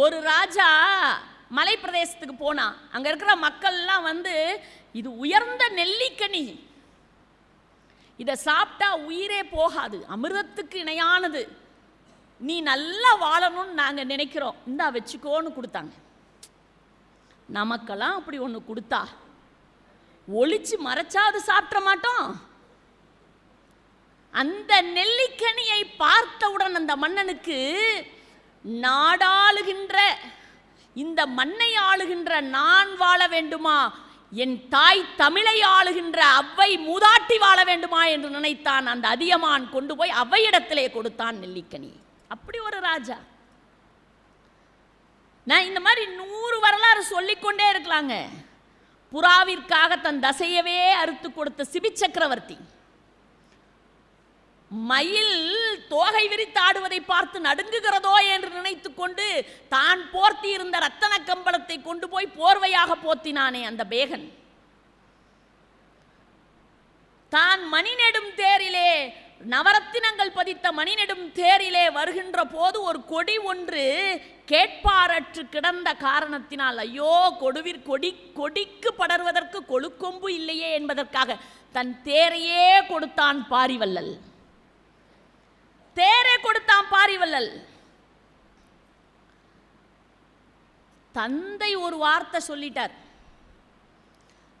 ஒரு ராஜா மலை பிரதேசத்துக்கு போனான் அங்க இருக்கிற மக்கள்லாம் வந்து இது உயர்ந்த நெல்லிக்கனி. இதை சாப்பிட்டா உயிரே போகாது அமிர்தத்துக்கு இணையானது. நீ நல்லா வாழணும்னு நாங்கள் நினைக்கிறோம். இந்தா வச்சுக்கோன்னு கொடுத்தாங்க. நமக்கெல்லாம் அப்படி ஒன்று கொடுத்தா ஒளிச்சு மறைச்சா அது சாப்பிட மாட்டோம். அந்த நெல்லிக்கனியை பார்த்தவுடன் அந்த மன்னனுக்கு நாடாளுகின்ற இந்த மண்ணை ஆளுகின்ற நான் வாழ வேண்டுமா? என் தாய் தமிழை ஆளுகின்ற அவ்வை மூதாட்டி வாழ வேண்டுமா என்று நினைத்தான். அந்த அதியமான் கொண்டு போய் அவ்வையிடத்திலே கொடுத்தான் நெல்லிக்கனி. அப்படி ஒரு ராஜா. நான் இந்த மாதிரி நூறு வரலாறு சொல்லிக்கொண்டே இருக்கலாங்க. புறாவிற்காக தன் தசையவே அறுத்து கொடுத்த சிபி சக்கரவர்த்தி மயில் தோகை விரித்து ஆடுவதை பார்த்து நடுங்குகிறதோ என்று நினைத்து கொண்டு தான் போர்த்தி இருந்த ரத்தன கம்பளத்தை கொண்டு போய் போர்வையாக போத்தினானே அந்த பேகன். தான் மணிநெடும் தேரிலே நவரத்தினங்கள் பதித்த மணிநெடும் தேரிலே வருகின்ற போது ஒரு கொடி ஒன்று கேட்பாரற்று கிடந்த காரணத்தினால் ஐயோ கொடுவிற் கொடி கொடிக்கு படர்வதற்கு கொழுக்கொம்பு இல்லையே என்பதற்காக தன் தேரையே கொடுத்தான் பாரிவல்லல். தேரே கொடுத்தான் பாரிவல்லல். தந்தை ஒரு வார்த்தை சொல்லிட்டார்.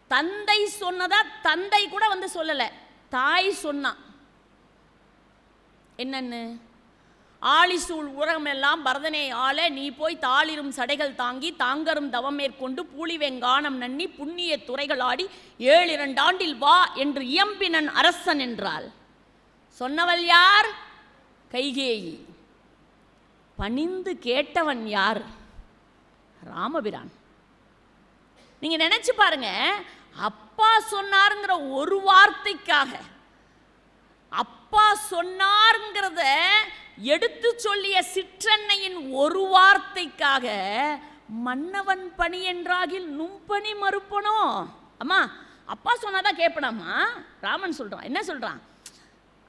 தந்தை சொன்னதா தந்தை கூட வந்து சொல்லலை. தாய் சொன்னான் என்னன்னு? ஆழிசூழ் உலகமெல்லாம் பரதனே ஆள நீ போய் தாளிரும் சடைகள் தாங்கி தாங்கரும் தவம் மேற்கொண்டு பூலி வெங்கானம் நன்னி புண்ணிய துறைகள் ஆடி ஏழு இரண்டாண்டில் வா என்று இயம்பினன் அரசன் என்றாள். சொன்னவள் யார்? கைகேயி. பணிந்து கேட்டவன் யார்? ராமபிரான். நீங்க நினைச்சு பாருங்க அப்பா சொன்னாருங்கிற ஒரு வார்த்தைக்காக அப்பா சொன்னாருங்கிறத எடுத்து சொல்லிய சிற்றன்னையின் ஒரு வார்த்தைக்காக மன்னவன் பணி என்றாகில் நும்பணி மறுப்பனோ? அம்மா அப்பா சொன்னாதான் கேட்பனாமா ராமன் சொல்றான். என்ன சொல்றான்?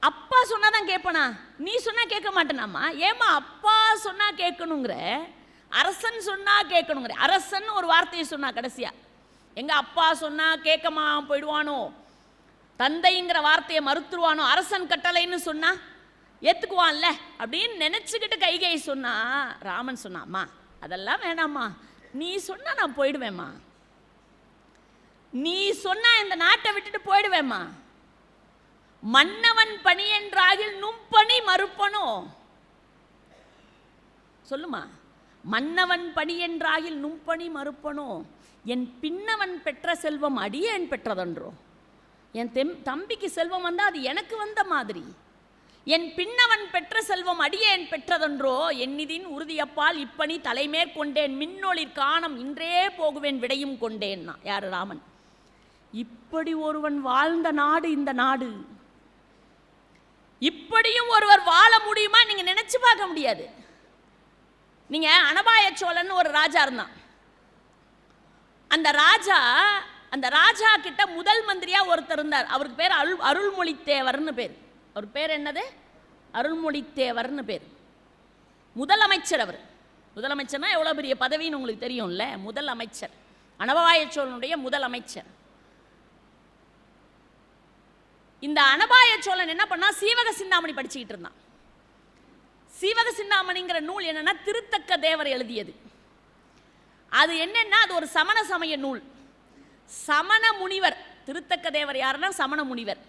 அப்பா சொன்னாதான் கேட்பனா? நீ சொன்னா கேட்க மாட்டேனாமா ஏமா அப்பா சொன்னா கேட்கணுங்கிற? அரசன் சொன்னா கேட்கணுங்கிற? அரசன் ஒரு வார்த்தையை சொன்னா கடைசியா. எங்க அப்பா சொன்னா கேட்கமா போயிடுவானோ? தந்தைங்கிற வார்த்தையை மறுத்துருவானோ? அரசன் கட்டளைன்னு சொன்னா ஏத்துக்குவான்ல? அப்படின்னு நினைச்சுக்கிட்டு கைகை சொன்னா ராமன் சொன்னாம்மா. அதெல்லாம் வேணாம்மா. நீ சொன்னா நான் போயிடுவேம்மா. நீ சொன்னா இந்த நாட்டை விட்டுட்டு போயிடுவேம்மா. மன்னவன் பணி என்றாகில் நும்பணி மறுப்பனோ? சொல்லுமா. மன்னவன் பணி என்றாகில் நும்பணி மறுப்பனோ? என் பின்னவன் பெற்ற செல்வம் அடியேன் பெற்றதன்றோ? என் தெம் தம்பிக்கு செல்வம் வந்தால் அது எனக்கு வந்த மாதிரி. என் பின்னவன் பெற்ற செல்வம் அடியேன் பெற்றதன்றோ? என்னிதின் உறுதியப்பால் இப்பணி தலைமேற்கொண்டேன் மின்னொளிர் காணம் இன்றே போகுவேன் விடையும் கொண்டேன் யார் ராமன்? இப்படி ஒருவன் வாழ்ந்த நாடு இந்த நாடு. இப்படியும் ஒருவர் வாழ முடியுமா நீங்க நினைச்சு பார்க்க முடியாது. நீங்க அனபாய சோழன் ஒரு ராஜா இருந்தான். அந்த ராஜா அந்த ராஜா கிட்ட முதல் மந்திரியா ஒருத்தர் இருந்தார். அவருக்கு பேர் அருள் அருள்மொழித்தேவர்னு பேர். அவர் பேர் என்னது? அருள்மொழித்தேவர்னு பேர். முதலமைச்சர் அவர். முதலமைச்சர்னா எவ்வளோ பெரிய பதவின்னு உங்களுக்கு தெரியும்ல? முதல் அமைச்சர் அனபாய சோழனுடைய முதல் அமைச்சர் இந்த அனபாய சோழன் என்ன பண்ணா சீவக சிந்தாமணி படிச்சுக்கிட்டு இருந்தான். சீவக சிந்தாமணிங்கிற நூல் என்னன்னா திருத்தக்க தேவர் எழுதியது. அது என்னன்னா அது ஒரு சமண சமய நூல். சமண முனிவர் திருத்தக்க தேவர் யாருன்னா சமண முனிவர்.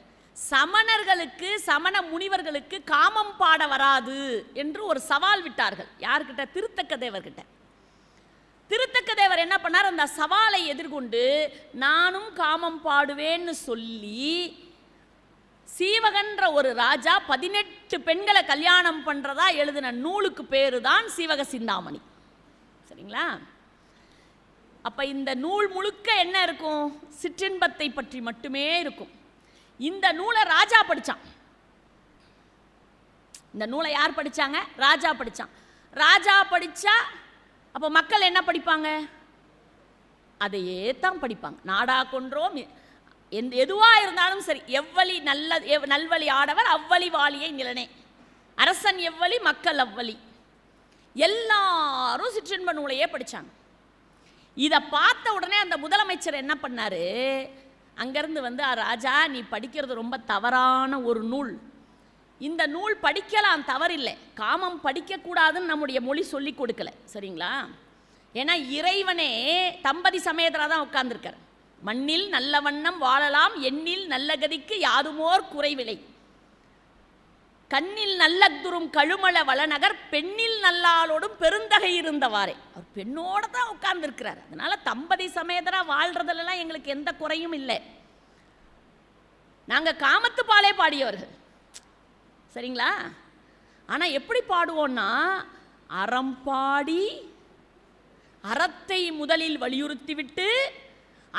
சமணர்களுக்கு சமண முனிவர்களுக்கு காமம் பாட வராது என்று ஒரு சவால் விட்டார்கள். யார்கிட்ட? திருத்தக்க தேவர்கிட்ட. திருத்தக்க தேவர் என்ன பண்ணார்? அந்த சவாலை எதிர்கொண்டு நானும் காமம் பாடுவேன்னு சொல்லி சீவகன்ற ஒரு ராஜா பதினெட்டு பெண்களை கல்யாணம் பண்றதா எழுதின நூலுக்கு பேரு தான் சீவக சிந்தாமணி. சரிங்களா? அப்ப இந்த நூல் முழுக்க என்ன இருக்கும்? சிற்றின்பத்தை பற்றி மட்டுமே இருக்கும். இந்த நூலை ராஜா படிச்சான். இந்த நூலை யார் படிச்சாங்க? ராஜா படிச்சான். ராஜா படிச்சா அப்போ மக்கள் என்ன படிப்பாங்க? அதையே தான் படிப்பாங்க. நாடா கொன்றோம் எந்த எதுவாக இருந்தாலும் சரி எவ்வளி நல்ல எவ் நல்வழி ஆடவர் அவ்வழி வாலியை நிலனே. அரசன் எவ்வளி மக்கள் அவ்வழி. எல்லாரும் சிற்றின்ப நூலையே படிச்சாங்க. இதை பார்த்த உடனே அந்த முதலமைச்சர் என்ன பண்ணார்? அங்கேருந்து வந்து "ஆ, ராஜா நீ படிக்கிறது ரொம்ப தவறான ஒரு நூல். இந்த நூல் படிக்கலாம் தவறில்லை. காமம் படிக்கக்கூடாதுன்னு நம்முடைய மொழி சொல்லி கொடுக்கல. சரிங்களா? ஏன்னா இறைவனே தம்பதி சமயத்தில் தான் உட்காந்துருக்கார் மண்ணில் நல்ல வண்ணம் வாழலாம் எண்ணில் நல்ல கதிக்கு யாதுமோர் குறைவில்லை கண்ணில் நல்ல துரும் கழுமல வளநகர் பெண்ணில் நல்லாளோடும் பெருந்தகை இருந்தவாறே. அவர் பெண்ணோட தான் உட்கார்ந்துருக்கிறார். அதனால தம்பதி சமேதராக வாழ்றதுலலாம் எங்களுக்கு எந்த குறையும் இல்லை. நாங்கள் காமத்து பாலே பாடியவர்கள். சரிங்களா? ஆனா எப்படி பாடுவோம்னா அறம் பாடி அறத்தை முதலில் வலியுறுத்திவிட்டு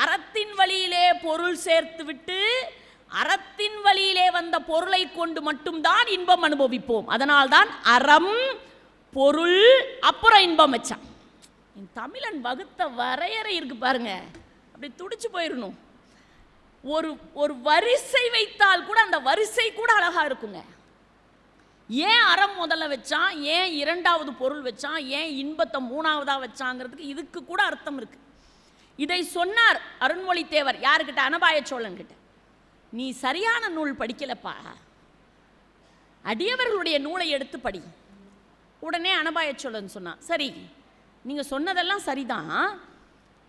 அறத்தின் வழியிலே பொருள் சேர்த்துவிட்டு அறத்தின் வழியிலே வந்த பொருளை கொண்டு மட்டும்தான் இன்பம் அனுபவிப்போம். அதனால்தான் அறம் பொருள் அப்புறம் இன்பம் வச்சான் என் தமிழன் வகுத்த வரையறை இருக்கு பாருங்க. அப்படி துடிச்சு போயிடணும் ஒரு ஒரு வரிசை வைத்தால் கூட அந்த வரிசை கூட அழகா இருக்குங்க. ஏன் அறம் முதல்ல வச்சான்? ஏன் இரண்டாவது பொருள் வச்சான்? ஏன் இன்பத்தை மூணாவதாக வச்சாங்கிறதுக்கு இதுக்கு கூட அர்த்தம் இருக்குது இதை சொன்னார் அருண்மொழித்தேவர். யாருக்கிட்ட? அனபாய சோழன் கிட்ட நீ சரியான நூல் படிக்கலப்பா. அடியவர்களுடைய நூலை எடுத்து படி. உடனே அனபாய சோழன் சொன்னான் சரி நீங்கள் சொன்னதெல்லாம் சரிதான்.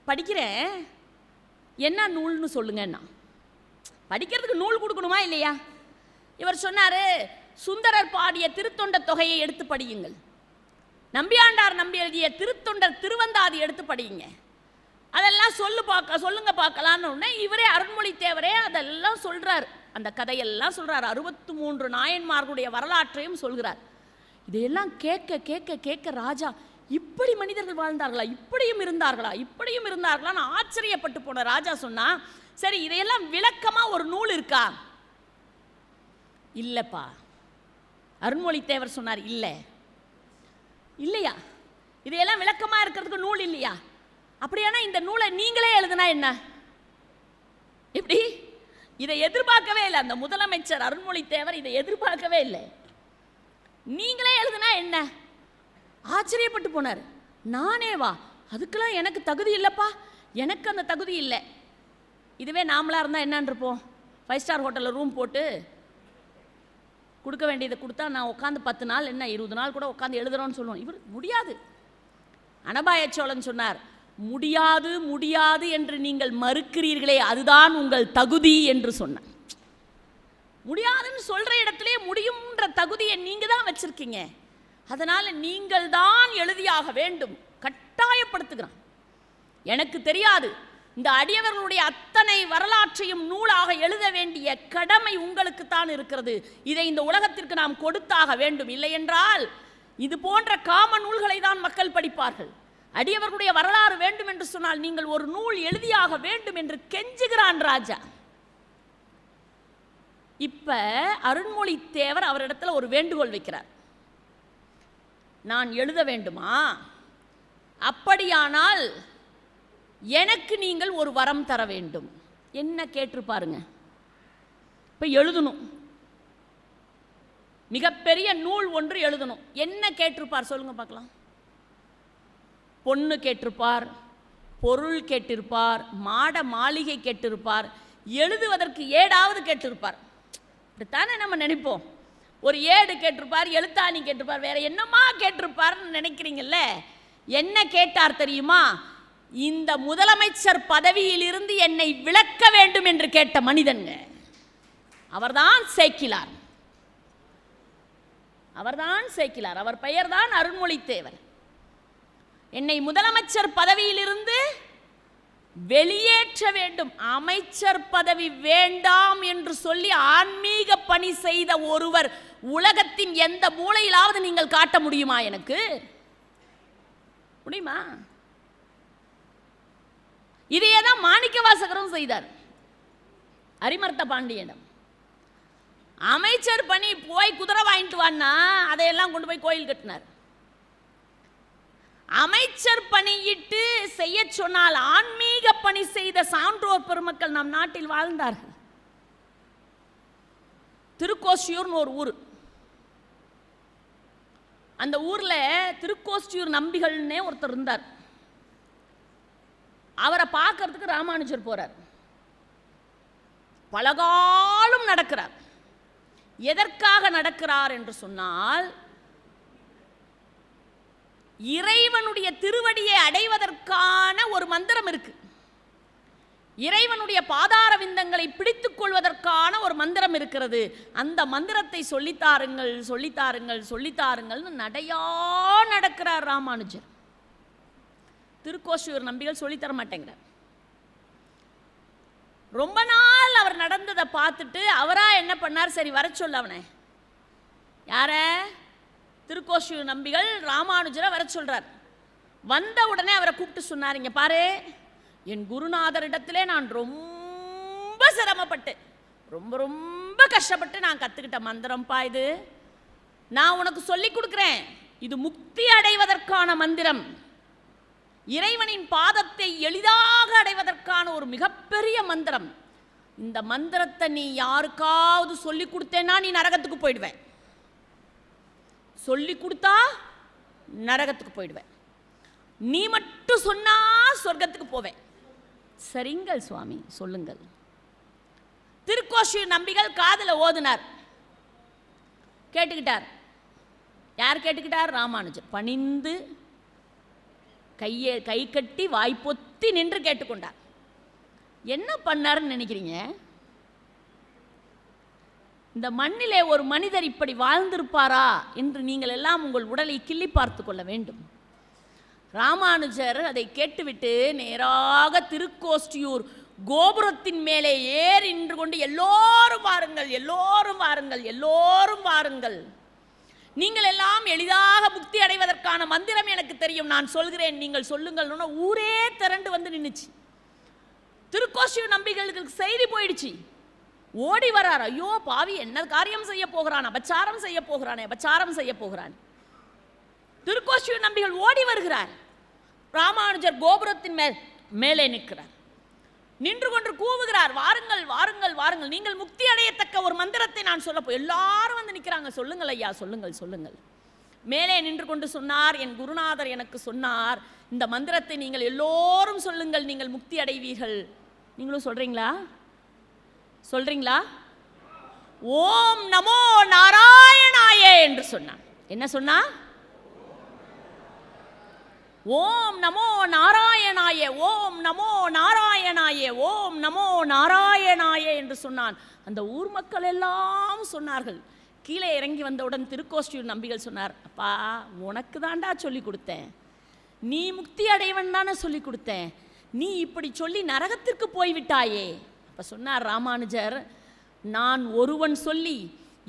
படிக்கிறேன். என்ன நூல்னு சொல்லுங்கன்னா. படிக்கிறதுக்கு நூல் கொடுக்கணுமா இல்லையா? இவர் சொன்னார் சுந்தரர் பாடிய திருத்தொண்ட தொகையை எடுத்து படியுங்கள். நம்பியாண்டார் நம்பி எழுதிய திருத்தொண்டர் திருவந்தாதி எடுத்து படியுங்க. அதெல்லாம் சொல்லு பார்க்க சொல்லுங்க பார்க்கலான்னு உடனே இவரே அருண்மொழி தேவரே அதெல்லாம் சொல்கிறார் அந்த கதையெல்லாம் சொல்கிறார் அறுபத்து மூன்று நாயன்மார்களுடைய வரலாற்றையும் சொல்கிறார். இதையெல்லாம் கேட்க கேட்க கேட்க ராஜா இப்படி மனிதர்கள் வாழ்ந்தார்களா? இப்படியும் இருந்தார்களா? இப்படியும் இருந்தார்களான்னு ஆச்சரியப்பட்டு போன ராஜா சொன்னா சரி இதையெல்லாம் விளக்கமாக ஒரு நூல் இருக்கா? இல்லைப்பா. அருண்மொழித்தேவர் சொன்னார் இல்லை. இல்லையா? இதையெல்லாம் விளக்கமாக இருக்கிறதுக்கு நூல் இல்லையா? அப்படியானா இந்த நூலை நீங்களே எழுதுனா என்ன? எப்படி? இதை எதிர்பார்க்கவே இல்லை. அந்த முதலமைச்சர் அருண்மொழி தேவர் இதை எதிர்பார்க்கவே இல்லை. நீங்களே எழுதுனா என்ன? ஆச்சரியப்பட்டு போனார். நானே வா. அதுக்கெல்லாம் எனக்கு தகுதி இல்லைப்பா. எனக்கு அந்த தகுதி இல்லை. இதுவே நாமளாக இருந்தால் என்னன்னு இருப்போம் ஃபைவ் ஸ்டார் ஹோட்டலில் ரூம் போட்டு கொடுக்க வேண்டியதை கொடுத்தா நான் உட்காந்து பத்து நாள் என்ன இருபது நாள் கூட உட்காந்து எழுதுறோன்னு சொல்லுவோம். இவர் முடியாது. அனபாய சோழன் சொன்னார் முடியாது முடியாது என்று நீங்கள் மறுக்கிறீர்களே அதுதான் உங்கள் தகுதி என்று சொன்னேன் முடியாதுன்னு சொல்கிற இடத்துலே முடியும்ன்ற தகுதியை நீங்கள் தான் வச்சுருக்கீங்க. அதனால் நீங்கள் தான் எழுதியாக வேண்டும். கட்டாயப்படுத்துகிறான். எனக்கு தெரியாது. இந்த அடியவர்களுடைய அத்தனை வரலாற்றையும் நூலாக எழுத வேண்டிய கடமை உங்களுக்கு தான் இருக்கிறது. இதை இந்த உலகத்திற்கு நாம் கொடுத்தாக வேண்டும். இல்லை என்றால் இது போன்ற காம நூல்களை தான் மக்கள் படிப்பார்கள். அடியவர்களுடைய வரலாறு வேண்டும் என்று சொன்னால் நீங்கள் ஒரு நூல் எழுதியாக வேண்டும் என்று கெஞ்சுகிறான் ராஜா. இப்ப அருண்மொழி தேவர் அவரிடத்துல ஒரு வேண்டுகோள் வைக்கிறார். நான் எழுத வேண்டுமா? அப்படியானால் எனக்கு நீங்கள் ஒரு வரம் தர வேண்டும். என்ன கேட்டு பாருங்க. இப்ப எழுதணும். மிகப்பெரிய நூல் ஒன்று எழுதணும். என்ன கேட்டிருப்பார் சொல்லுங்க பார்க்கலாம். பொண்ணு கேட்டிருப்பார் பொருள் கேட்டிருப்பார் மாட மாளிகை கேட்டிருப்பார் எழுதுவதற்கு ஏடாவது கேட்டிருப்பார். இப்படித்தானே நம்ம நினைப்போம். ஒரு ஏடு கேட்டிருப்பார் எழுத்தாணி கேட்டிருப்பார் வேற என்னமா கேட்டிருப்பார்னு நினைக்கிறீங்கல்ல? என்ன கேட்டார் தெரியுமா? இந்த முதலமைச்சர் பதவியிலிருந்து என்னை விலக்க வேண்டும் என்று கேட்ட மனிதன்ங்க. அவர்தான் சேக்கிலார். அவர்தான் சேக்கிலார். அவர் பெயர்தான் அருண்மொழித்தேவர் என்னை முதலமைச்சர் பதவியிலிருந்து வெளியேற்ற வேண்டும். அமைச்சர் பதவி வேண்டாம் என்று சொல்லி ஆன்மீக பணி செய்த ஒருவர் உலகத்தின் எந்த மூலையிலாவது நீங்கள் காட்ட முடியுமா எனக்கு? முடியுமா? இதையே தான் மாணிக்க வாசகரும் செய்தார். அரிமர்த்த பாண்டியனிடம். அமைச்சர் பணி போய் குதிரை வாங்கிட்டு வான்னா அதையெல்லாம் கொண்டு போய் கோயில் கட்டினார். அமைச்சர் பணியிட்டு செய்ய சொன்னால் ஆன்மீக பணி செய்த சான்றோர் பெருமக்கள் நம் நாட்டில் வாழ்ந்தார்கள். திருக்கோஷ்டியூர்னு ஒரு ஊர். அந்த ஊரில் திருக்கோஷ்டியூர் நம்பிகள்னே ஒருத்தர் இருந்தார். அவரை பார்க்கறதுக்கு ராமானுஜர் போறார். பலகாலம் நடக்கிறார். எதற்காக நடக்கிறார் என்று சொன்னால் இறைவனுடைய திருவடியை அடைவதற்கான ஒரு மந்திரம் இருக்கு. இறைவனுடைய பாதார விந்தங்களை பிடித்துக் கொள்வதற்கான ஒரு மந்திரம் இருக்கிறது. அந்த மந்திரத்தை சொல்லித்தாருங்கள் சொல்லித்தாருங்கள் சொல்லித்தாருங்கள்னு நடையா நடக்கிறார் ராமானுஜர். திருக்கோஷியூர் நம்பிகள் சொல்லித்தர மாட்டேங்கிறார். ரொம்ப நாள் அவர் நடந்ததை பார்த்துட்டு அவரா என்ன பண்ணார்? சரி வர சொல்ல அவனை. யார? திருக்கோஷியூர் நம்பிகள் ராமானுஜரை வர சொல்கிறார் வந்த உடனே அவரை கூப்பிட்டு சொன்னார் இங்கே பாரு என் குருநாதரிடத்திலே நான் ரொம்ப சிரமப்பட்டு ரொம்ப ரொம்ப கஷ்டப்பட்டு நான் கற்றுக்கிட்ட மந்திரம்ப்பா இது. நான் உனக்கு சொல்லி கொடுக்குறேன் இது முக்தி அடைவதற்கான மந்திரம். இறைவனின் பாதத்தை எளிதாக அடைவதற்கான ஒரு மிகப்பெரிய மந்திரம். இந்த மந்திரத்தை நீ யாருக்காவது சொல்லி கொடுத்தேன்னா நீ நரகத்துக்கு போயிடுவேன். சொல்லி கொடுத்தா நரகத்துக்கு போயிடுவேன். நீ மட்டும் சொன்னா சொர்க்கத்துக்கு போவேன். சரிங்கள் சுவாமி சொல்லுங்கள். திருக்கோஷி நம்பிகள் காதில் ஓதுனார். கேட்டுக்கிட்டார். யார் கேட்டுக்கிட்டார்? ராமானுஜர். பணிந்து கையை கை கட்டி வாய்ப்பொத்தி நின்று கேட்டுக்கொண்டார். என்ன பண்ணாருன்னு நினைக்கிறீங்க? இந்த மண்ணிலே ஒரு மனிதர் இப்படி வாழ்ந்திருப்பாரா என்று நீங்கள் எல்லாம் உங்கள் உடலை கிள்ளி பார்த்து கொள்ள வேண்டும். ராமானுஜர் அதை கேட்டுவிட்டு நேராக திருக்கோஷ்டியூர் கோபுரத்தின் மேலே ஏறி நின்று கொண்டு எல்லோரும் வாருங்கள் எல்லோரும் வாருங்கள் எல்லோரும் வாருங்கள். நீங்கள் எல்லாம் எளிதாக முக்தி அடைவதற்கான மந்திரம் எனக்கு தெரியும் நான் சொல்கிறேன் நீங்கள் சொல்லுங்கள்னு ஊரே திரண்டு வந்து நின்றுச்சு திருக்கோஷியூர் நம்பிகளுக்கு செய்தி போயிடுச்சு. ஓடி வரார். ஐயோ பாவி என்ன காரியம் செய்ய போகிறான்? அபச்சாரம் செய்ய போகிறானே அபச்சாரம் செய்ய போகிறான். திருக்கோஷியூர் நம்பிகள் ஓடி வருகிறார். ராமானுஜர் கோபுரத்தின் மேல் மேலே நிற்கிறார். நின்று கொண்டு கூவுகிறார் வாருங்கள் வாருங்கள் வாருங்கள். நீங்கள் முக்தி அடையத்தக்க ஒரு மந்திரத்தை நான் சொல்ல போய் எல்லாரும் வந்து நிற்கிறாங்க. சொல்லுங்கள் ஐயா சொல்லுங்கள் சொல்லுங்கள். மேலே நின்று கொண்டு சொன்னார் என் குருநாதர் எனக்கு சொன்னார் இந்த மந்திரத்தை நீங்கள் எல்லோரும் சொல்லுங்கள் நீங்கள் முக்தி அடைவீர்கள். நீங்களும் சொல்கிறீங்களா சொல்றீங்களா? ஓம் நமோ நாராயணாய என்று சொன்னான். என்ன சொன்னா? ஓம் நமோ நாராயணாயே ஓம் நமோ நாராயணாயே ஓம் நமோ நாராயணாய என்று சொன்னான். அந்த ஊர் மக்கள் எல்லாம் சொன்னார்கள். கீழே இறங்கி வந்தவுடன் திருக்கோஷ்டியூர் நம்பிகள் சொன்னார் அப்பா உனக்கு தாண்டா சொல்லி கொடுத்தேன். நீ முக்தி அடைவன் தானே சொல்லி கொடுத்தேன். நீ இப்படி சொல்லி நரகத்திற்கு போய்விட்டாயே. அப்போ சொன்னார் ராமானுஜர் நான் ஒருவன் சொல்லி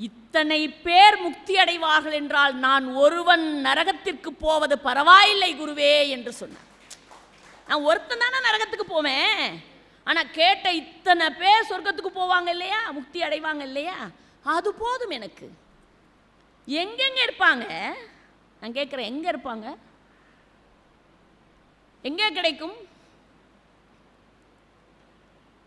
இத்தனை பேர் முக்தி அடைவார்கள் என்றால் நான் ஒருவன் நரகத்திற்கு போவது பரவாயில்லை குருவே என்று சொன்னார். நான் ஒருத்தன் தானே நரகத்துக்கு போவேன். ஆனால் கேட்ட இத்தனை பேர் சொர்க்கத்துக்கு போவாங்க இல்லையா? முக்தி அடைவாங்க இல்லையா? அது போதும் எனக்கு. எங்கெங்கே இருப்பாங்க? நான் கேட்குறேன் எங்கே இருப்பாங்க? எங்கே கிடைக்கும்?